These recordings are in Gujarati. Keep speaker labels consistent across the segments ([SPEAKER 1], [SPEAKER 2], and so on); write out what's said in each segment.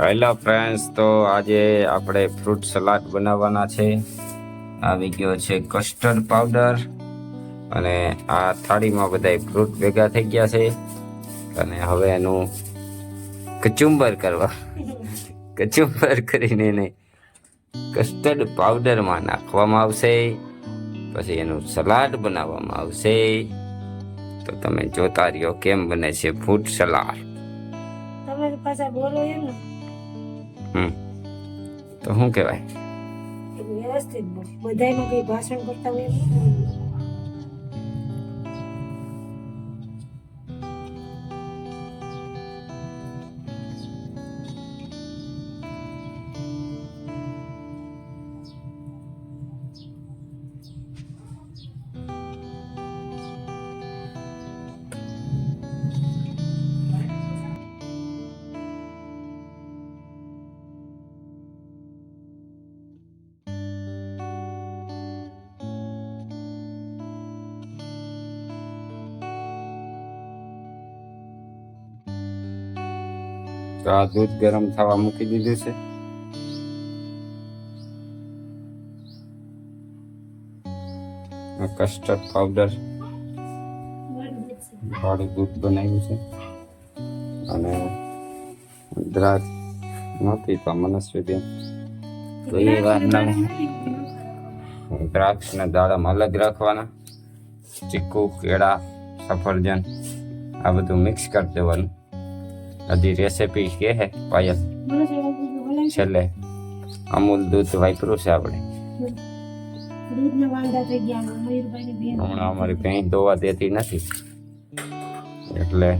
[SPEAKER 1] હેલો ફ્રેન્ડ્સ તો આજે આપણે ફ્રૂટ સલાડ બનાવવાના છે. આવી ગયો છે કસ્ટર્ડ પાવડર અને આ થાળીમાં બધા ફ્રૂટ ભેગા થઈ ગયા છે. અને હવે એનું કચુંબર કરવા. કચુંબર કરીને એને કસ્ટર્ડ પાવડરમાં નાખવામાં આવશે. પછી એનું સલાડ બનાવવામાં આવશે. તો તમે જોતા રહ્યો કેમ બને છે ફ્રૂટ સલાડ
[SPEAKER 2] તમારી પાસે બોલો એમ ને?
[SPEAKER 1] તો શું કહેવાય?
[SPEAKER 2] વ્યવસ્થિત બધાયમાં કઈ ભાષણ કરતા હોય
[SPEAKER 1] તો આ દૂધ ગરમ થવા મૂકી દીધું છે. કસ્ટર્ડ પાવડર વાળું દૂધ બનાવ્યું છે. અને દ્રાક્ષ નથી તો મનસ્વી બેન તો એ વાતના દ્રાક્ષના દાડામાં અલગ રાખવાના. ચીકુ કેળા સફરજન આ બધું મિક્સ કરી દેવાનું. હજી રેસીપી કે હે પાયલ? છેલ્લે. અમૂલ દૂધ વાપર્યું છે આપણે. હમણાં અમારી ભેંસ દોવા દેતી નથી. એટલે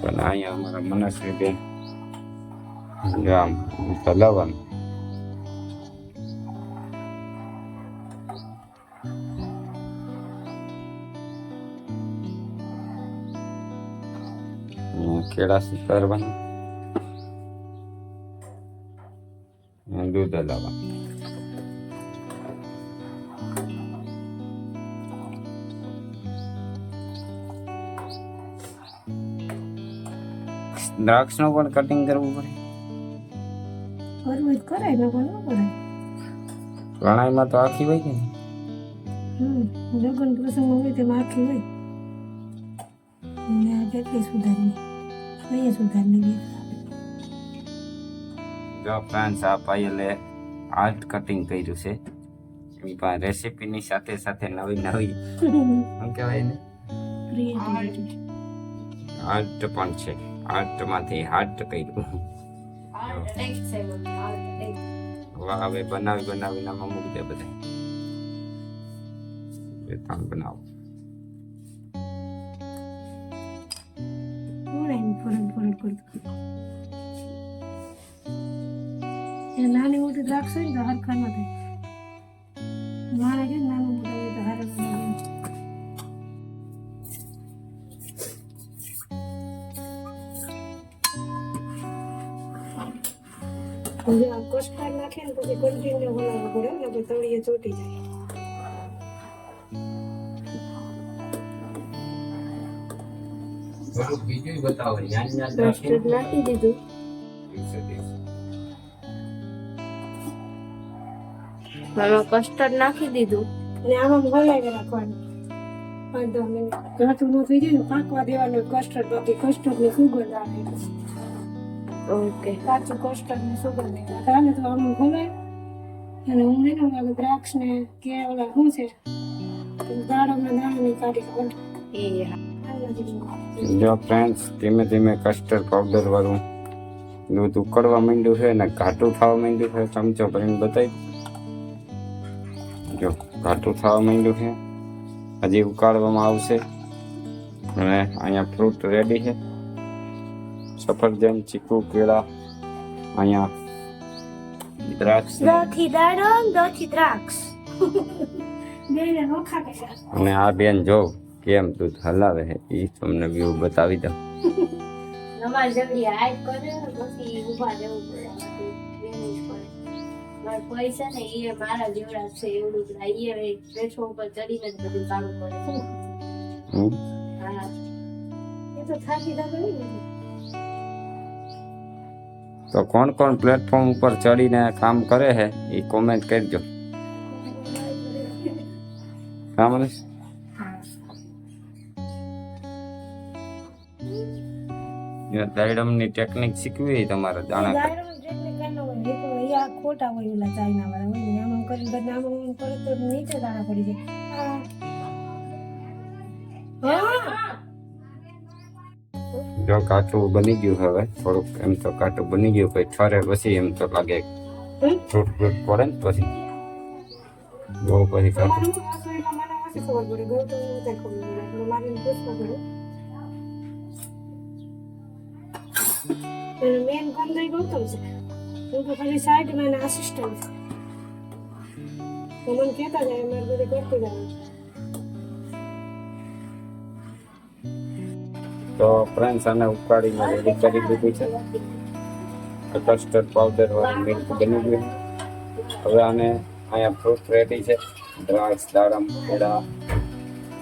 [SPEAKER 1] પણ અહીંયા અમારા મનસ્વી બેન આમ હલાવવાનું અહીંયા કેળા સુધારવાના અને દૂધ હલાવવાનું દ્રાક્ષનું પણ કટિંગ કરવું પડે
[SPEAKER 2] કરવું હોય તો કરાય ન પણ ન કરાય
[SPEAKER 1] પ્રણાયમાં તો આખી હોય કે નહીં?
[SPEAKER 2] હમ લગ્ન પ્રસંગમાં હોય તેમાં આખી હોય ને આ કેટલી સુધારની અહીંયા સુધારની બે
[SPEAKER 1] જો ફ્રેન્ડ્સ આ પાયલે આર્ટ કટિંગ કર્યું છે એની પાસે રેસીપીની સાથે સાથે નવી નવી શું કહેવાય ને
[SPEAKER 2] ક્રિએટિવિટી
[SPEAKER 1] આર્ટ પણ છે આર્ટમાંથી હાર્ટ કર્યું હવે હવે બનાવી બનાવીને આમાં મૂકી દે બધા બે ત્રણ બનાવો
[SPEAKER 2] કે નાનું મોટા હોય તો હારે બનાવે. જો આ કસ્ટર્ડ નાખે ને પછી કન્ટિન્યુ બનાવવું પડે ને પછી તળિયે ચોટી જાય
[SPEAKER 1] થોડુંક બીજું બતાવો.
[SPEAKER 2] નાખી દીધું.
[SPEAKER 3] આમાં કસ્ટર્ડ નાખી દીધું.
[SPEAKER 2] અને આમાં હલાવી રાખવાનું પાંચ દસ મિનિટ. ઘાટું ન થઈ જાય ને પાકવા દેવાનું કસ્ટર્ડ બાકી કસ્ટર્ડની સુગંધ આવે.
[SPEAKER 3] ઓકે
[SPEAKER 2] કાચું કસ્ટર્ડની સુગંધ આવે. તો આમ હલાય અને હું એને ઓલા દ્રાક્ષ ને કે ઓલા શું છે? દાડમના દાણા ની કાઢી
[SPEAKER 3] એ હા.
[SPEAKER 1] જો ફ્રેન્ડ્સ ધીમે ધીમે કસ્ટર્ડ પાવડર વાળું દૂધ ઉકળવા માંડ્યું છે અને ઘાટું થવા માંડ્યું છે ચમચો ભરીને બતાવી જો ઘાટું થવા માંડ્યું છે હજી ઉકાળવામાં આવશે. અને અહીંયા ફ્રૂટ રેડી છે. સફરજન ચીકુ કેળા અહીંયા દ્રાક્ષ.
[SPEAKER 3] દ્રાક્ષ.
[SPEAKER 1] અને આ બેન જો કેમ દૂધ હલાવે છે એ તમને વ્યૂ બતાવી દઉં
[SPEAKER 3] અમારે જલ્દી હાઈટ કરે ને પછી ઊભા જવું પડે આમાંથી બેનું જ પડે મારા પૈસા ને એ મારા જેવડા છે એવડું જ આ એ બેઠો ઉપર ચડીને જ બધું કામ કરે
[SPEAKER 1] હમ
[SPEAKER 3] હા
[SPEAKER 2] એ તો થાકી જતો નહીં ને
[SPEAKER 1] તો કોણ કોણ પ્લેટફોર્મ ઉપર ચડીને કામ કરે છે એ કોમેન્ટ કરજો હા મનીષ દાયડમની ટેકનિક શીખવી હોય તમારે જાણે
[SPEAKER 2] ગાયરોનું ટ્રીટમેન્ટ કરનો હોય એ તો એ આ ખોટા હોય ઓલા ચાઇના વાળા હોય ને આમ આમ કરીને બધા આમ આમ કરે તો નીચે દાણા પડી જાય આ. હા
[SPEAKER 1] જો કાચું બની ગયું હવે થોડુંક એમ તો કાચું બની ગયું પછી ઠરે પછી એમ તો લાગે
[SPEAKER 2] હમ?
[SPEAKER 1] ફ્રૂટ ફ્રૂટ પડે ને પછી બહુ પછી કાચું
[SPEAKER 2] ગૌતમ છે હું તો ખાલી સાઈડમાં એના આસિસ્ટન્ટ છે તો મને કહેતા જાય મારે બધે કરતી જવાનું
[SPEAKER 1] તો ફ્રેન્ડ્સ આને ઉકાળીને રેડી કરી દીધું છે કસ્ટર્ડ પાવડર વાળું મિલ્ક બની ગયું હવે આને અહીંયા ફ્રૂટ રેડી છે દ્રાક્ષ દાડમ પેડા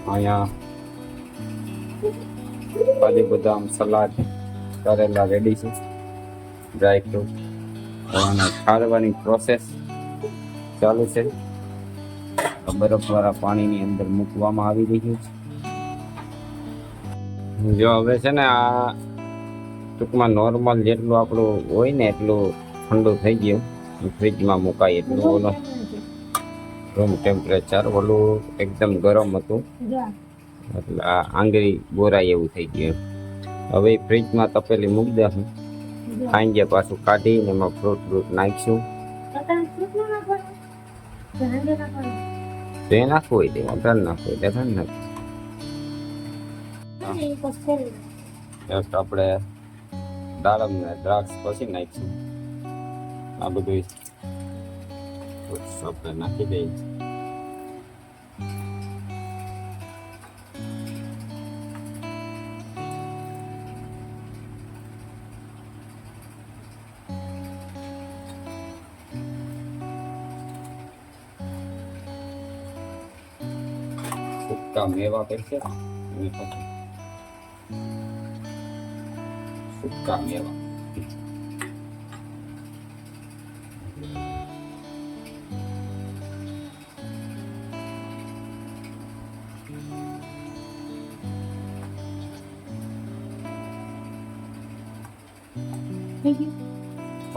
[SPEAKER 1] અહીંયા કાજુ બદામ સલાડ કરેલા રેડી છે. ડ્રાય ફ્રૂટ અને આને ખાડવાની પ્રોસેસ ચાલુ છે. બરફવાળા પાણીની અંદર મૂકવામાં આવી રહ્યું છે. જો હવે છે ને આ ટૂંકમાં નોર્મલ જેટલું આપણું હોય ને એટલું ઠંડુ થઈ ગયું. ફ્રીજમાં મુકાય એટલું ઓલો. રૂમ ટેમ્પરેચર ઓલું એકદમ ગરમ હતું. એટલે આ આંગળી બોરાય એવું થઈ ગયું. હવે ફ્રીજમાં તપેલી મૂકી દેશું ખાંજે પાછું કાઢીને એમાં ફ્રૂટ ફ્રૂટ નાખીશું. તો એ નાખવું હોય તે વધારે નાખવું હોય વધારે નાખવું. જસ્ટ આપણે દાડમ ને દ્રાક્ષ પછી નાખીશું. આ બધું આપણે નાખી દઈએ. સૂકા મેવા કરશે અને પછી સૂકા મેવા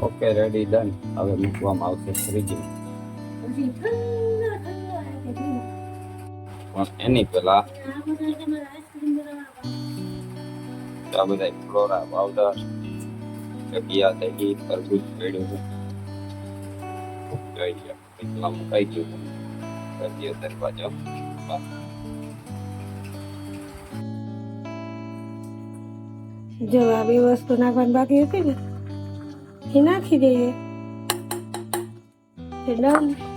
[SPEAKER 1] ઓકે રેડી ડન હવે મૂકવામાં આવશે ફ્રીજમાં પણ એની પહેલા
[SPEAKER 2] આ બધા
[SPEAKER 1] ફ્લોરા પાવડર જગ્યા થઈ તરબૂજ પડ્યું જોઈ ગયા એટલા મુકાઈ ગયું કરીએ દરવાજો.
[SPEAKER 2] જો આ બે વસ્તુ નાખવાની બાકી હતી ને, એ નાખી દઈએ. ડન.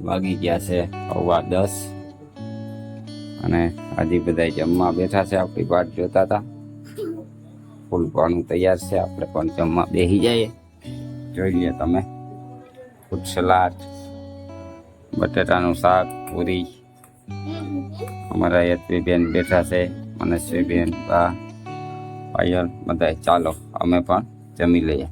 [SPEAKER 1] વાગી ગયા છે સવા દસ. અને હજી બધા જમવા બેઠા છે, આપણી વાટ જોતા હતા ફૂલ પાનું તૈયાર છે, આપણે પણ જમવા બેસી જઈએ. જોઈ લઈએ તમે. ફૂટ સલાડ, બટેટાનું શાક, પૂરી. અમારા યત્રીબેન બેઠા છે મનસ્વીબેન બા, પાયલ બધા ચાલો, અમે પણ જમી લઈએ.